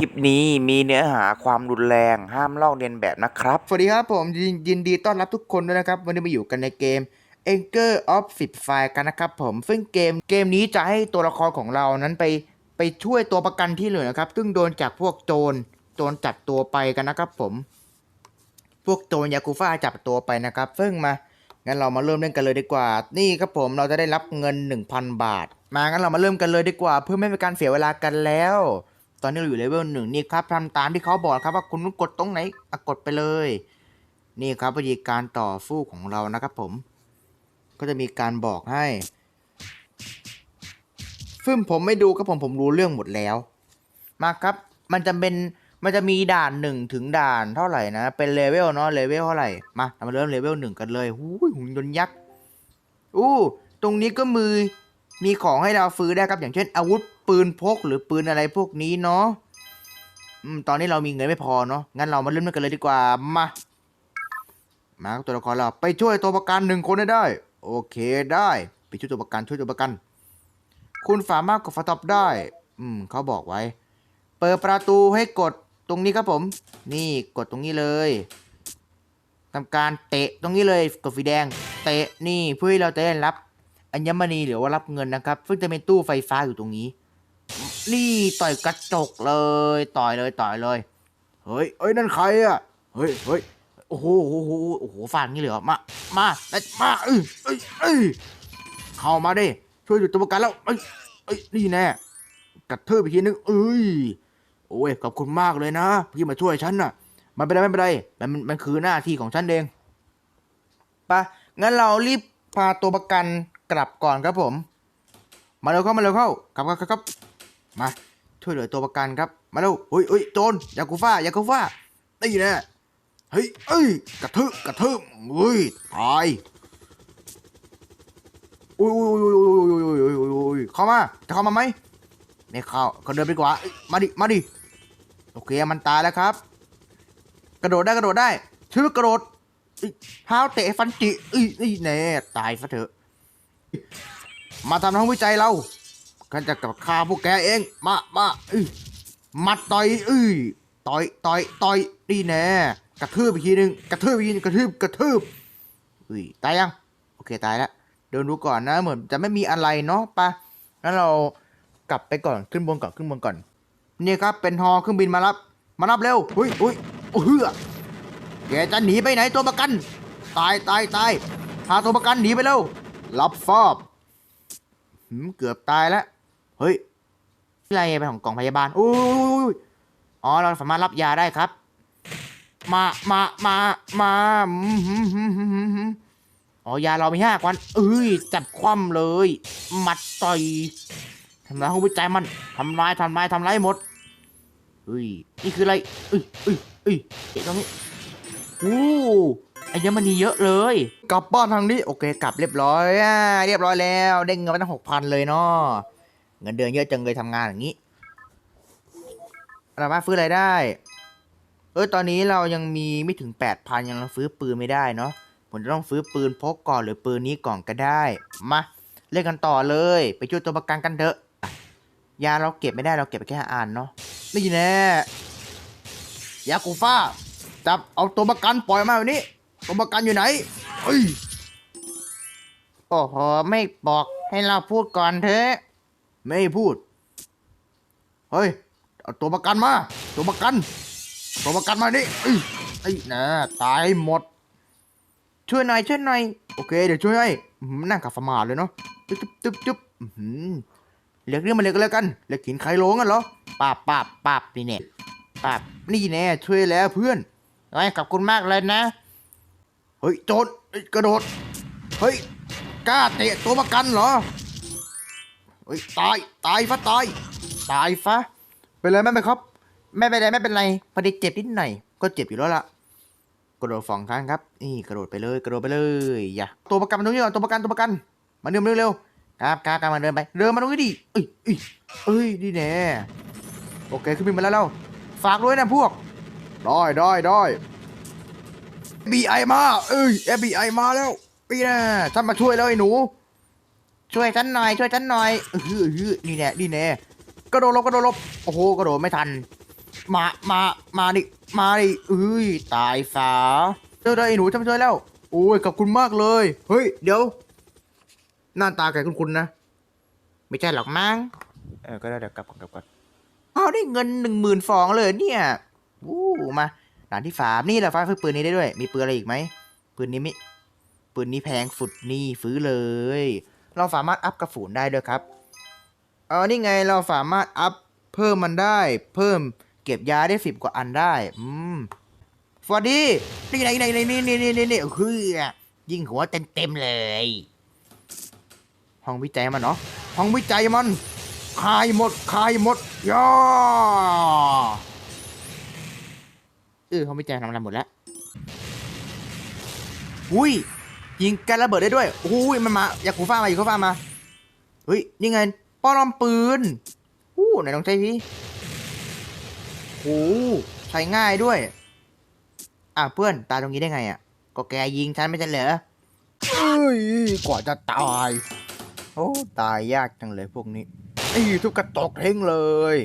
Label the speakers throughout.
Speaker 1: ลิปนี้มีเนื้อหาความรุนแรงห้ามลอกเลียนแบบนะครับ
Speaker 2: สวัสดีครับผมยินยินดีต้อนรับทุกคนด้วยนะครับ วันนี้มาอยู่กันในเกม Anchor of f i t Fire กันนะครับผม ซึ่งเกมเกมนี้จะให้ตัวละครของเรานั้นไปไปช่วยตัวประกันที่เหลือนะครับ ซึ่งโดนจากพวกโจรโจรจับตัวไปกันนะครับผม พวกโจรยากูฟ่าจับตัวไปนะครับ ซึ่งมางั้นเรามาเริ่มเล่นกันเลยดีกว่า นี่ครับผมเราจะได้รับเงิน 1,000 บาท มางั้นเรามาเริ่มกันเลยดีกว่า เพื่อไม่เป็นการเสียเวลากันแล้ว ตอนนี้เราอยู่เลเวลหนึ่งนี่ครับทำตามที่เขาบอกครับว่าคุณกดตรงไหนอะกดไปเลย นี่ครับวิธีการต่อสู้ของเรานะครับผม ก็จะมีการบอกให้ซึ่งผมไม่ดูครับผมผมรู้เรื่องหมดแล้ว มาครับ มันจะเป็นมันจะมีด่านหนึ่งถึงด่านเท่าไหร่นะ เป็นเลเวลเนาะเลเวลเท่าไหร่ มาเรามาเริ่มเลเวลหนึ่งกันเลยหูยหุ่นยนต์ยักษ์อู้ตรงนี้ก็มือ มีของให้เราซื้อได้ครับ อย่างเช่น อาวุธปืนพกหรือปืนอะไรพวกนี้เนาะตอนนี้เรามีเงินไม่พอเนาะงั้นเรามาเริ่มกันเลยดีกว่ามา มาตัวละครเราไปช่วยตัวประกันหนึ่งคนให้ได้ โอเคได้ ไปช่วยตัวประกันช่วยตัวประกัน คุณสามารถกดฟาตอบได้ อืมเขาบอกไว้ เปิดประตูให้กดตรงนี้ครับผม นี่กดตรงนี้เลยทำการเตะตรงนี้เลยกดสีแดง เตะนี่เพื่อให้เราจะได้รับ อัญมณีหรือว่ารับเงินนะครับ ซึ่งจะเป็นตู้ไฟฟ้าอยู่ตรงนี้ นี่ต่อยกระจกเลย ต่อยเลยต่อยเลย เฮ้ยเอ้ยนั่นใครอะ เฮ้ยเฮ้ยโอ้โหโอ้โหโอ้โหฟาดงี้เลยเหรอมา มาได้มาเอ้ยเอ้ยเอ้ยเข้ามาดิช่วยหยุดตัวประกันแล้วเอ้ยเอ้ยนี่แน่กระเทือีกทีนึงเอ้ยโอ้ยขอบคุณมากเลยนะพี่มาช่วยฉันน่ะ มันเป็นไรไม่เป็นไรมันมันมันคือหน้าที่ของฉันเองปะงั้นเรารีบพาตัวประกัน กลับก่อนครับผม มาเร็วเข้ามาเร็วเข้าครับครับครับครับมาช่วยเหลือตัวประกันครับ มาเร็วเฮ้ยเฮ้ยโจรยากูฟ่ายากูฟ่านี่แน่เฮ้ยเอ้ยกระทืบกระทืบเฮ้ยตายอุ้ยอุ้ยอุ้ยอุ้ยอุ้ยอุ้ยอุ้ยอุ้ยเข้ามาจะเข้ามาไหมไม่เข้าก็เดินไปกว่ามาดิมาดิโอเคมันตายแล้วครับ กระโดดได้กระโดดได้ชื่อกระโดดเอ้ยท้าเตะฟันจิอ้ยเอ้ยแน่ตายซะเถอะ มาทำห้องวิจัยเราฉันจะกับฆ่าพวกแกเอง มามาเอ้ยมัดต่อยเอ้ยต่อยต่อยต่อยนี่แน่กระทืบอีกทีหนึ่งกระทืบอีกทีหนึงกระทืบกระทืบเอ้ยตายยังโอเคตายแล้วเดินดูก่อนนะเหมือนจะไม่มีอะไรเนาะปะงั้นเรากลับไปก่อนขึ้นบนก่อนขึ้นบนก่อนนี่ครับเป็นฮอเครื่องบินมารับ มารับเร็วเฮ้ยเฮ้ยโอ้เฮือแกจะหนีไปไหนตัวประกัน ตายตายตายพาตัวประกันหนีไปเร็ว รับทราบหืมเกือบตายแล้ว เฮ้ยอะไรเป็นของกล่องพยาบาลอุ้ยอ๋อ เราสามารถรับยาได้ครับ มา มา มา มาอ๋อยาเรามีห้ากวันเอ้ย จับคว่ำเลย มัดต่อยทำลายห้องวิจัยมันทำลายทำลายทำลายหมดเฮ้ย นี่คืออะไรเอ้ยเอ้ยเอ้ยเอ๊ะตรงนี้ อู้ไอ้เยมันนีเยอะเลย กลับบ้านทางนี้ โอเค กลับเรียบร้อยอ่าเรียบร้อยแล้วได้เงินมาตั้งหกพันเลยเนาะเงินเดือนเยอะจังเลยทำงานอย่างนี้เรามาฟื้นอะไรได้ เออตอนนี้เรายังมีไม่ถึงแปดพันยังเราฟื้นปืนไม่ได้เนาะผมจะต้องฟื้นปืนพกก่อนหรือปืนนี้ก่อนก็ได้มาเล่นกันต่อเลย ไปช่วยตัวประกันกันเถอะยาเราเก็บไม่ได้เราเก็บไปแค่อ่านเนาะนี่แน่ยากูฟ้า จับเอาตัวประกันปล่อยมาแบบนี้ ตัวประกันอยู่ไหนเอ้ยโอ้โห ไม่บอกให้เราพูดก่อนเถอะไม่พูด เฮ้ย เอาตัวประกันมา ตัวประกัน ตัวประกันมานี่เอ้ยไอ้นะตายหมด ช่วยหน่อยช่วยหน่อย โอเค เดี๋ยวช่วยให้อื้อหือนั่งกับสมาธิเลยเนาะ จุ๊บจุ๊บจุ๊บจุ๊บอื้อหือเรียกเรื่องมาเรียกกันแล้วกันเรียกขินไคโลงั้นเหรอปาบปาบปาบนี่เนี่ยปาบนี่แน่ช่วยแล้วเพื่อน ไอ้ยขอบคุณมากเลยนะ เฮ้ย โจรเฮ้ยกระโดด เฮ้ย กล้าเตะตัวประกันเหรอ เฮ้ย ตาย ตายฟะตาย ตายฟะเป็นไรไหมไหมครับ ไม่เป็นไรไม่เป็นไรพอดีเจ็บนิดหน่อย ก็เจ็บอยู่แล้วล่ะ กระโดดสองครั้งครับ นี่กระโดดไปเลย กระโดดไปเลย อย่า ตัวประกันมาตรงนี้ก่อนตัวประกันตัวประกัน มาเดินมาเร็วๆครับครับครับมาเดินไป เดินมาตรงนี้ดิ เอ้ยเอ้ยเอ้ยดีแน่ โอเคขึ้นบินมาแล้วเรา ฝากด้วยนะพวก ได้ได้ได้ FBI มา เอ้ย FBI มาแล้วพี่นะฉันมาช่วยแล้วไอ้หนู ช่วยฉันหน่อยช่วยฉันหน่อยเออเออนี่แน่นี่แน่กระโดดหลบกระโดดหลบโอ้โหกระโดดไม่ทัน มามามาดิมาดิเอ้ยตายสาเจอได้ไอ้หนูจำเจอแล้วโอ้ยขอบคุณมากเลย เฮ้ย เดี๋ยวหน้าตาแกคุณคุณนะ ไม่ใช่หรอกมั้ง
Speaker 1: เออก็ได้เดี๋ยวกลับก่อนกลับก่อน
Speaker 2: เอาได้เงินหนึ่งหมื่นฟองเลยเนี่ยวู้ มาด่านที่สามนี่แหละฟ้าซื้อปืนนี้ได้ด้วย มีปืนอะไรอีกไหมปืนนี้ไม่ปืนนี้แพงฝุดนี่ฟื้อเลย เราสามารถอัพกระสุนได้ด้วยครับเออนี่ไงเราสามารถอัพเพิ่มมันได้ เพิ่มเก็บยาได้สิบกว่าอันได้อืมสวัสดีนี่ไงนี่ไงนี่นี่นี่นี่นี่เฮ้ยยิงหัวเต็มเต็มเลย ห้องวิจัยมันเนาะห้องวิจัยมันคายหมดคายหมดย่า เออห้องวิจัยทำอะไรหมดแล้วอุ้ยยิงแกระเบิดได้ด้วยอุ้ยมันมาอยากกูฟ้ามาอยากกูฟ้ามาเฮ้ยนี่ไงป้อมปืนอู้ไหนลองใช้ทีโอ้ใช้ง่ายด้วย อะเพื่อนตายตรงนี้ได้ไงอะก็แกยิงฉันไม่ใช่เหรอเอ้ยกว่าจะตาย โอ้ตายยากจังเลยพวกนี้ไอ้ทุกกระตกเท่งเลย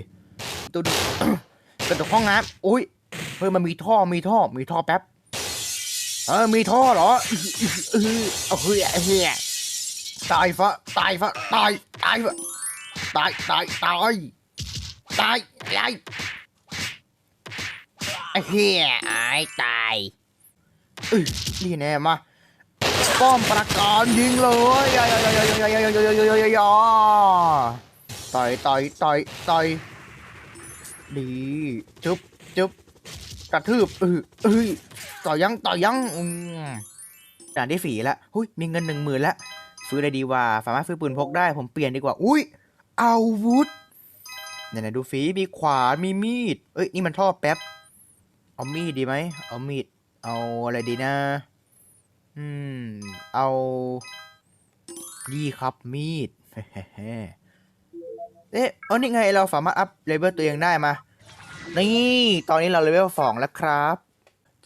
Speaker 2: ตัวดูกระตกห้องน้ำอุ้ย เฮ้ยมันมีท่อมีท่อมีท่อแป๊บเออมีท่อเหรอเออเฮ้ยเฮ้ยตายฟะตายฟะตายตายฟะตายตายตายตายตายเหี้ยไอ้ตายเอ้ยนี่แน่มาป้อมประการยิงเลยยยยยยยยยยยยาต่อยต่อยต่อยต่อยดีจุ๊บจุ๊บ กระทืบเออเอ้ยต่อยังต่อยังอืมด่านที่สี่แล้วหุ้ยมีเงินหนึ่งหมื่นแล้วซื้ออะไรดีวะสามารถซื้อปืนพกได้ผมเปลี่ยนดีกว่า อุ้ยอาวุธไหนๆดูฝีมีขวานมีมีด เอ้ยนี่มันท่อแป๊บ เอามีดดีไหมเอามีด เอาอะไรดีนะ อืม เอานี่ครับมีดเอ๊ะเอานี่ไงเราสามารถอัพเลเวลตัวเองได้มา นี่ ตอนนี้เราเลเวลสองแล้วครับ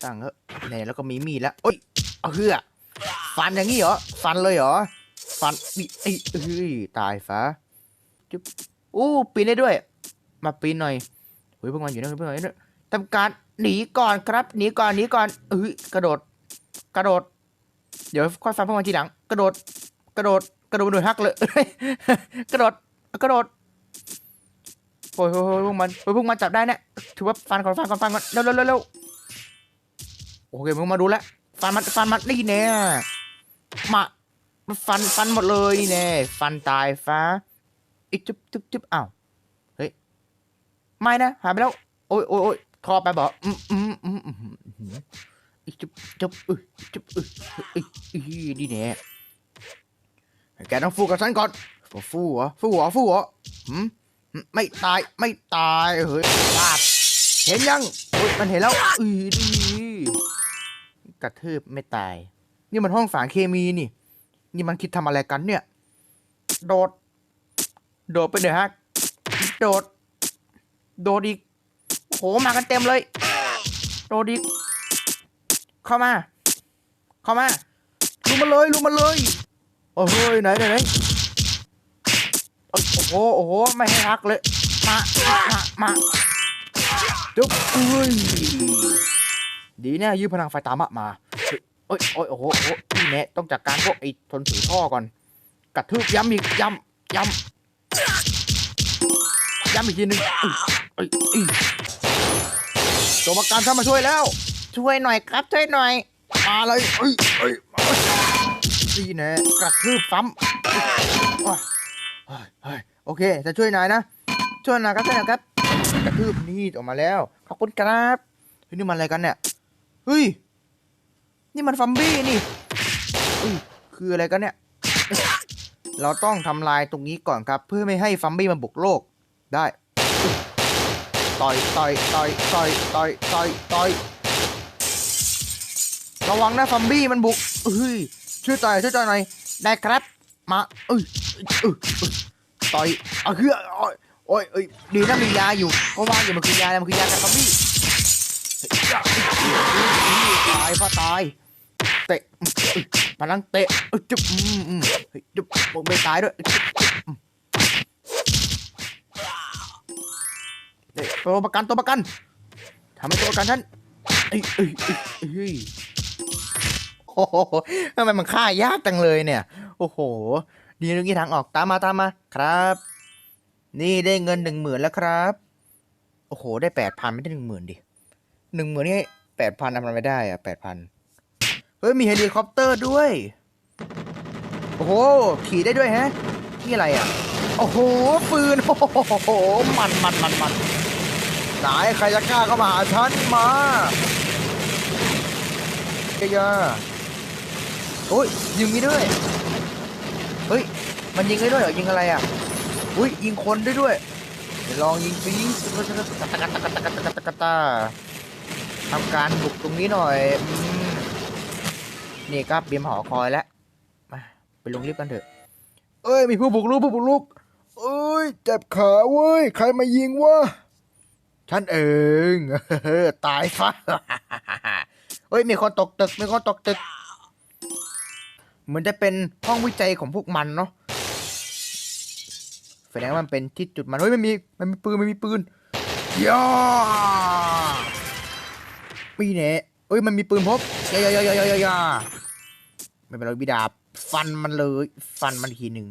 Speaker 2: จังเออเนี่ยแล้วก็มีมีดแล้วโอ้ยเอาเฮือฟันอย่างนี้เหรอ ฟันเลยเหรอ ฟันนี่ไอ้เอ้ย ตายซะจุ๊บอู้ปีนได้ด้วย มาปีนหน่อยเฮ้ยพวกมันอยู่นะเพื่อนๆเนี่ยทำการหนีก่อนครับ หนีก่อน หนีก่อนเอ้ย กระโดด กระโดด เดี๋ยวค่อยฟังพวกมันทีหลัง กระโดด กระโดด กระโดดโดยฮักเลย กระโดด กระโดด โอ้ยโอ้ยพวกมันโอ้ยพวกมันจับได้เนี่ยถือว่าฟันก่อนฟันก่อนฟันก่อนเร็วเร็วเร็วเร็วโอเคมึงมาดูแลวฟันมันฟันมันนี่แน่มามันฟันฟันหมดเลยนี่แน่ฟันตายฟ้าอีจุ๊บจุ๊บจุ๊บอ้าวเฮ้ยไม่นะหายไปแล้วโอ้ยโอ้ยโอ้ยคอไปบอกอืมอืมอืมอืมอืมอีจุ๊บจุ๊บอึจุ๊บอึอึอึนี่แน่แกต้องฟูกับฉันก่อนฟูเหรอฟูเหรอฟูเหรอหืม ไม่ตายไม่ตายเฮ้ยลาดเห็นยังโอ้ยมันเห็นแล้วอือดีกระทืบไม่ตาย นี่มันห้องสารเคมีนี่ นี่มันคิดทำอะไรกันเนี่ย โดด โดดไปเดี๋ยวฮะโดด โดดอีกโหมากันเต็มเลย โดดอีกเข้ามา เข้ามาลุมมาเลยลุมมาเลยโอ้เฮ้ยไหนไหนไหน โอ้โหไม่ให้รักเลย มา มา มาจุ๊บอุ้ยดีเนี่ยยืมพลังไฟตามะมาเอ้ยโอ้ยโอ้โหโอ้โหนี่แน่ต้องจัดการพวกไอ้ทนถือท่อก่อนกระทืบย้ำอีกย้ำย้ำย้ำอีกทีหนึงเอ้ยเอ้ยตัวประกันเข้ามาช่วยแล้ว ช่วยหน่อยครับช่วยหน่อย มาเลยเอ้ยเอ้ยดีแน่กระทืบซ้ำเฮ้ย โอเค จะช่วยนายนะ ช่วยนอยครับช่วยนอยครับกระทืบนี่ออกมาแล้ว ขอบคุณครับเฮ้ยนี่มันอะไรกันเนี่ย เฮ้ย นี่มันฟัมบี้นี่เฮ้ยคืออะไรกันเนี่ย เราต้องทำลายตรงนี้ก่อนครับ เพื่อไม่ให้ฟัมบี้มันบุกโลก ได้ ต่อย ต่อย ต่อย ต่อย ต่อย ต่อย ต่อย ระวังนะฟัมบี้มันบุกเฮ้ยช่วยต่อยช่วยต่อยหน่อย ได้ครับ มาเอ้ยเอ้ยเอ้ย ต่อยเอาเฮือโอ้ยโอ้ยเอ้ยดีนะมียาอยู่ก็ว่าอยู่มันคือยามันคือยากันครับพี่ตายพะตายเตะพลังเตะจุ๊บอืมอืมจุ๊บไม่ตายด้วยเฮ้ยตัวประกันตัวประกันทำให้ตัวประกันฉันเอ้ยเอ้ยเอ้ยเอ้ยโอ้โหทำไมมันฆ่ายากจังเลยเนี่ย โอ้โห ดีนึงที่ทางออกตามมาตามมาครับ นี่ได้เงินหนึ่งหมื่นแล้วครับ โอ้โห ได้แปดพันไม่ได้หนึ่งหมื่นดิหนึ่งหมื่นนี่แปดพันทำอะไรไม่ได้อะแปดพันเฮ้ยมีเฮลิคอปเตอร์ด้วย โอ้โห ขี่ได้ด้วยฮะนี่อะไรอะ โอ้โหปืนโอ้โหมันมันมันมันไหนใครจะกล้าเข้ามาหาฉันมาเกยาโอ้ยยิงมีด้วย มันยิงได้ด้วยเหรอยิงอะไรอะอุ้ยยิงคนได้ด้วยเดี๋ยวลองยิงปิงตะกะตะกะตะกะตะกะตะกะตะทำการบุกตรงนี้หน่อยนี่ครับเบียมหอคอยแล้วมาไปลงลิฟต์กันเถอะ เอ้ยมีผู้บุกรุกผู้บุกรุกเอ้ยเจ็บขาเว้ยใครมายิงวะฉันเองตายซะเฮ้ยมีคนตกตึกมีคนตกตึก เหมือนจะเป็นห้องวิจัยของพวกมันเนาะ แสดงว่ามันเป็นที่จุดมันเฮ้ยมันมีมันมีปืนมันมีปืนย่าปีเน่เอ้ยมันมีปืนพบยายายายายายาไม่เป็นไรบิดาบฟันมันเลย ฟันมันทีหนึ่ง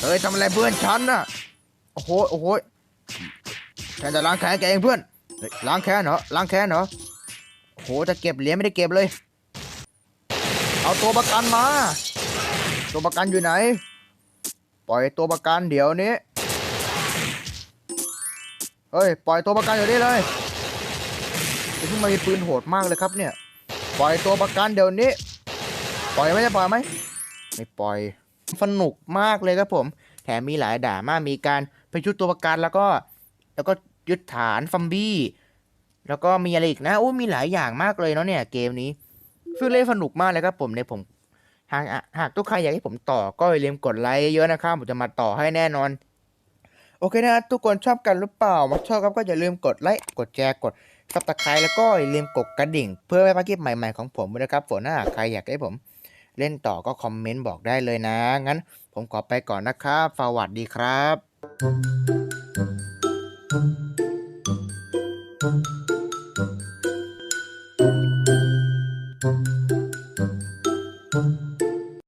Speaker 2: เฮ้ยทำอะไรเพื่อนฉันน่ะโอ้โหโอ้โหฉันจะล้างแค้นแกเองเพื่อนล้างแค้นเหรอล้างแค้นเหรอโอ้โหจะเก็บเหรียญไม่ได้เก็บเลย เอาตัวประกันมา ตัวประกันอยู่ไหน ปล่อยตัวประกันเดี๋ยวนี้ เฮ้ย ปล่อยตัวประกันเดี๋ยวนี้เลยไอ้พวกมันมีปืนโหดมากเลยครับเนี่ย ปล่อยตัวประกันเดี๋ยวนี้ ปล่อยไหมจะปล่อยไหม ไม่ปล่อย สนุกมากเลยครับผม แถมมีหลายด่ามาก มีการไปชุดตัวประกันแล้วก็ แล้วก็ยึดฐานฟัมบี้ แล้วก็มีอะไรอีกนะ โอ้ มีหลายอย่างมากเลยเนาะเนี่ยเกมนี้ซึ่งเล่นสนุกมากเลยครับผมในยผม หากหากทุกใครอยากให้ผมต่อก็อย่าลืมกดไลค์เยอะนะครับผมจะมาต่อให้แน่นอน โอเคนะทุกคนชอบกันหรือเปล่ามาชอบครับก็อย่าลืมกดไลค์กดแชร์กดซับสไครต์แล้วก็อย่าลืมกดกระดิ่ง เพื่อไม่พาดคลิปใหม่ๆของผมนะครับฝนหน้าใครอยากให้ผม เล่นต่อก็คอมเมนต์บอกได้เลยนะงั้น ผมขอไปก่อนนะครับสวัสดีครับ Thank you.